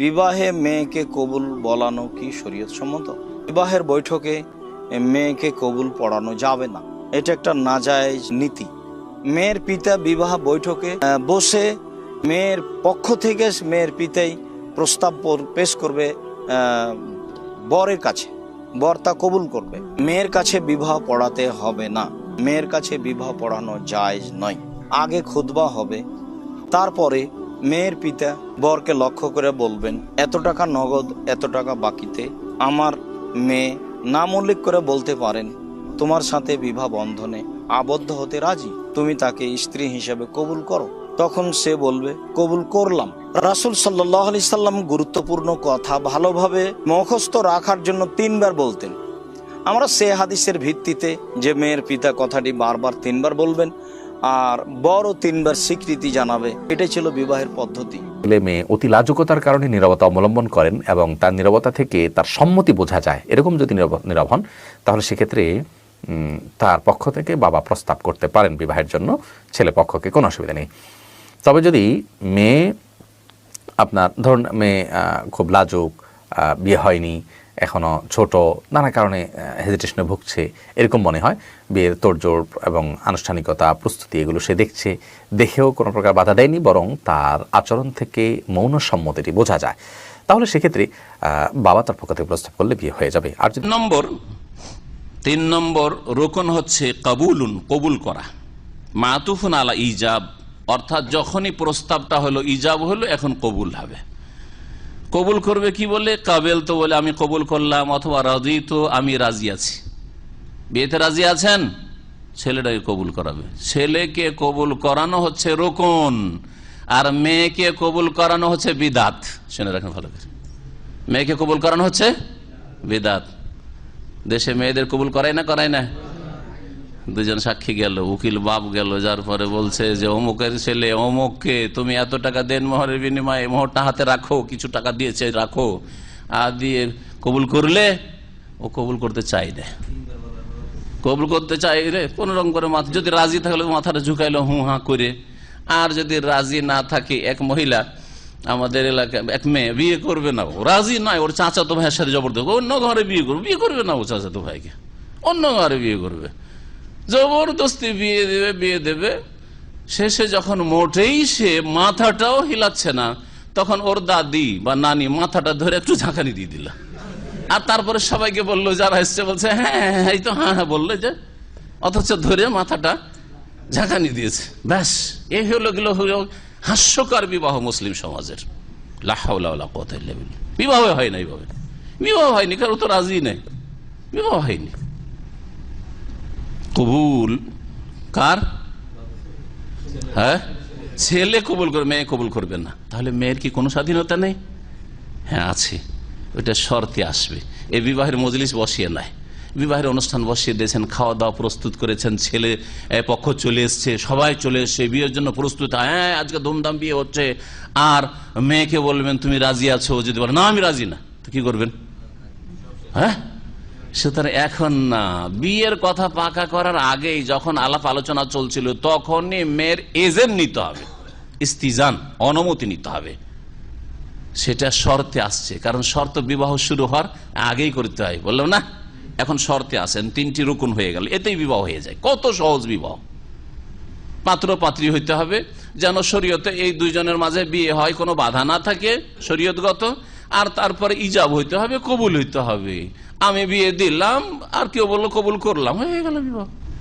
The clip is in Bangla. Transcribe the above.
বিবাহে মেয়েকে কবুল বলানো কি শরীয়ত সম্মত? বিবাহের বৈঠকে মেয়েকে কবুল পড়ানো যাবে না। এটা একটা নাজায়েজ নীতি। মেয়ের পিতা বিবাহ বৈঠকে বসে মেয়ের পক্ষ থেকে মেয়ের পিতাই প্রস্তাব পেশ করবে বরের কাছে। বর তা কবুল করবে। মেয়ের কাছে বিবাহ পড়াতে হবে না। মেয়ের কাছে বিবাহ পড়ানো জায়েজ নয়। আগে খুতবা হবে। তারপরে মেয়ের পিতা বরকে লক্ষ্য করে বলবেন, এত টাকা নগদ, এত টাকা বাকিতে। আমার মেয়ে নাম উল্লেখ করে বলতে পারেন, তোমার সাথে বিবাহ বন্ধনে আবদ্ধ হতে রাজি? তুমি তাকে স্ত্রী হিসেবে কবুল করো। তখন সে বলবে, কবুল করলাম। রাসুল সাল্লাহ আলি সাল্লাম গুরুত্বপূর্ণ কথা ভালোভাবে মুখস্থ রাখার জন্য তিনবার বলতেন। আমরা সে হাদিসের ভিত্তিতে যে মেয়ের পিতা কথাটি বারবার তিনবার বলবেন আর বড় তিনবার স্বীকৃতি জানাবে। এটাই ছিল বিবাহের পদ্ধতি। ছেলে মেয়ে অতি লাজুকতার কারণে নীরবতা অবলম্বন করেন এবং তার নীরবতা থেকে তার সম্মতি বোঝা যায়। এরকম যদি নীরব- হন, তাহলে সেক্ষেত্রে তার পক্ষ থেকে বাবা প্রস্তাব করতে পারেন বিবাহের জন্য। ছেলে পক্ষকে কোনো অসুবিধা নেই। তবে যদি মেয়ে, আপনার, ধরুন মেয়ে খুব লাজুক বিয়ে হয়নি এখনও ছোট, নানা কারণে হেজিটেশনে ভুগছে, এরকম মনে হয়। বিয়ের তোড়জোড় এবং আনুষ্ঠানিকতা, প্রস্তুতি এগুলো সে দেখছে। দেখেও কোনো প্রকার বাধা দেয়নি, বরং তার আচরণ থেকে মৌন সম্মতিটি বোঝা যায়। তাহলে সেক্ষেত্রে বাবা তার পক্ষ থেকে প্রস্তাব করলে বিয়ে হয়ে যাবে। আর যদি নম্বর, তিন নম্বর রোকন হচ্ছে কবুলুন, কবুল করা। মাতুফুন আলা ইজাব, অর্থাৎ যখনই প্রস্তাবটা হলো ইজাব হলো, এখন কবুল হবে। কবুল করবে কি বলে কাবেল তো বলে, আমি কবুল করলাম অথবা রাজি তো আমি রাজি আছি। বিয়েতে রাজি আছেন? ছেলেটাকে কবুল করাবে। ছেলেকে কবুল করানো হচ্ছে রোকন, আর মেয়েকে কবুল করানো হচ্ছে বিদাত। শুনে রাখেন ভালো করে। মেয়েকে কবুল করানো হচ্ছে বিদাত। দেশে মেয়েদের কবুল করায় না করায় না? দুজন সাক্ষী গেল, উকিল বাপ গেল, যার পরে বলছে যে, অমুকের ছেলে, অমুককে তুমি এত টাকা দেন মোহরের বিনিময়ে মোহরটা হাতে রাখো, কিছু টাকা দিয়েছে, রাখো। আর দিয়ে কবুল করলে ও কবুল করতে চাই না। কবুল করতে চাই রে, কোন রকম করে মাথা যদি রাজি থাকলে মাথাটা ঝুঁকাইলো, হু হা করে। আর যদি রাজি না থাকে এক মহিলা, আমাদের এলাকায় এক মেয়ে, বিয়ে করবে না ও। রাজি নয়, ওর চাচা তো ভাইয়ের সাথে জবরদস্ত অন্য ঘরে বিয়ে করবে। বিয়ে করবে না ও চাচা তো ভাইকে। অন্য ঘরে বিয়ে করবে। জবরদস্তি বিয়ে দেবে বিয়ে দেবে। শেষে যখন মোটেই সে মাথাটাও হিলাচ্ছে না তখন ওর দাদি বা নানি মাথাটা ধরে একটু ঝাঁকানি দিয়ে দিল। আর তারপরে সবাইকে বলল যারা এসছে বলছে হ্যাঁ হ্যাঁ, হ্যাঁ এই তো হ্যাঁ হ্যাঁ বলল যে অথচ ধরে মাথাটা ঝাঁকানি দিয়েছে। ব্যাস এই হলো গেলো হলো হাস্যকর বিবাহ মুসলিম সমাজের। লাহাউলা বিবাহ হয় না এইভাবে। বিবাহ হয়নি কারণ তো রাজি নেই। বিবাহ হয়নি। কবুল। কার? হ্যাঁ? ছেলে কবুল করবে মেয়ে কবুল করবে না। তাহলে মেয়ের কি কোনো স্বাধীনতা নেই? হ্যাঁ আছে। ওইটা শর্তে আসবে। এই বিবাহের মজলিস বসিয়ে নেয় বিবাহের অনুষ্ঠান বসিয়ে দিয়েছেন খাওয়া দাওয়া প্রস্তুত করেছেন ছেলে এ, পক্ষ চলে এসছে সবাই চলে এসছে বিয়ের জন্য প্রস্তুত। হ্যাঁ আজকে ধুমধাম বিয়ে হচ্ছে। আর মেয়েকে বলবেন তুমি রাজি আছো? যদি বলে না আমি রাজি না। তো কি করবেন? হ্যাঁ? সুতরাং এখন না, বিয়ের কথা পাকা করার আগেই যখন আলাপ আলোচনা চলছিল, তখনই মেয়ের এজেন্ট নিতে হবে, ইস্তিজান, অনুমতি নিতে হবে। সেটা শর্তে আসছে, কারণ শর্ত বিবাহ শুরু হওয়ার আগেই করতে হয়, বললাম না? এখন শর্তে আসেন, তিনটি রুকুন হয়ে গেল, এতেই বিবাহ হয়ে যায়। কত সহজ বিবাহ। পাত্র পাত্রী হইতে হবে, যেন শরীয়তে এই দুইজনের মাঝে বিয়ে হয়, কোনো বাধা না থাকে শরীয়তগত, আর তারপরে ইজাব হইতে হবে, কবুল হইতে হবে। আমি বিয়ে দিলাম আর কেউ বলল কবুল করলাম। হয়ে গেল বিবাহ।